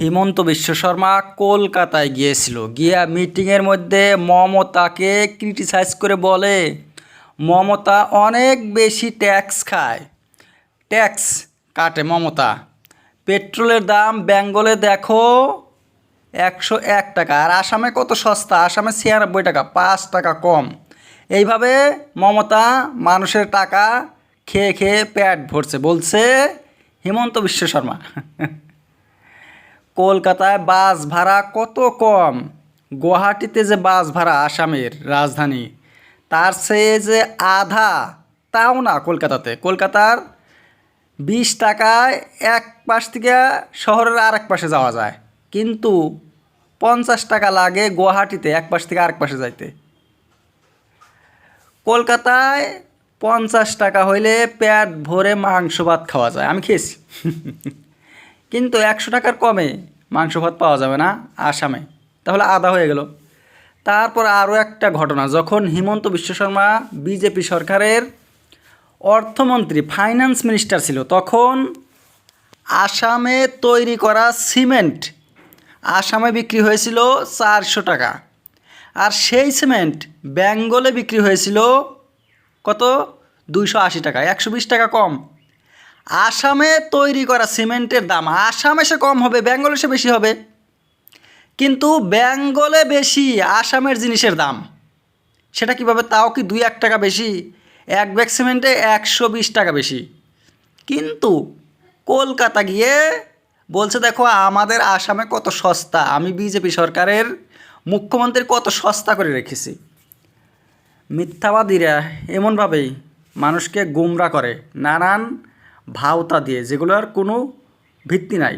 হিমন্ত বিশ্ব শর্মা কলকাতায় গিয়েছিল। গিয়া মিটিংয়ের মধ্যে মমতাকে ক্রিটিসাইজ করে বলে, মমতা অনেক বেশি ট্যাক্স খায়। ট্যাক্স কাটে মমতা। পেট্রোলের দাম বেঙ্গলে দেখো একশো এক টাকা, আর আসামে কত সস্তা? আসামে ছিয়ানব্বই টাকা, পাঁচ টাকা কম। এইভাবে মমতা মানুষের টাকা খেয়ে খেয়ে পেট ভরছে, বলছে হিমন্ত বিশ্ব শর্মা। কলকাতায় বাস ভাড়া কত কম? গুয়াহাটিতে যে বাস ভাড়া আসামের রাজধানী, তার চেয়ে যে আধা, তাও না কলকাতাতে। কলকাতার বিশ টাকায় এক পাশ থেকে শহরের আরেক পাশে যাওয়া যায়। কিন্তু পঞ্চাশ টাকা লাগে গুয়াহাটিতে এক পাশ থেকে আরেক পাশে যাইতে। কলকাতায় পঞ্চাশ টাকা হইলে পেট ভরে মাংস ভাত খাওয়া যায়। আমি খেয়েছি। কিন্তু একশো টাকার কমে মাংস ভাত পাওয়া যাবে না আসামে। তাহলে আদা হয়ে গেল। তারপর আরও একটা ঘটনা, যখন হিমন্ত বিশ্ব শর্মা বিজেপি সরকারের অর্থমন্ত্রী, ফাইন্যান্স মিনিস্টার ছিল, তখন আসামে তৈরি করা সিমেন্ট আসামে বিক্রি হয়েছিল চারশো টাকা। আর সেই সিমেন্ট বেঙ্গলে বিক্রি হয়েছিল কত? দুইশো আশি টাকা, একশো বিশ টাকা কম। আসামে তৈরি করা সিমেন্টের দাম, আসামে সে কম হবে, বেঙ্গলে সে বেশি হবে। কিন্তু বেঙ্গলে বেশি আসামের জিনিসের দাম। সেটা কীভাবে? তাও কি দুই এক টাকা বেশি? এক ব্যাগ সিমেন্টে একশো বিশ টাকা বেশি। কিন্তু কলকাতা গিয়ে বলছে, দেখো, আমাদের আসামে কত সস্তা। আমি বিজেপি সরকারের মুখ্যমন্ত্রী কত সস্তা করে রেখেছি। মিথ্যাবাদীরা এমনভাবেই মানুষকে গুমরা করে। নানান ভাওতা দিয়ে যেগুলোর কোনো ভিত্তি নাই।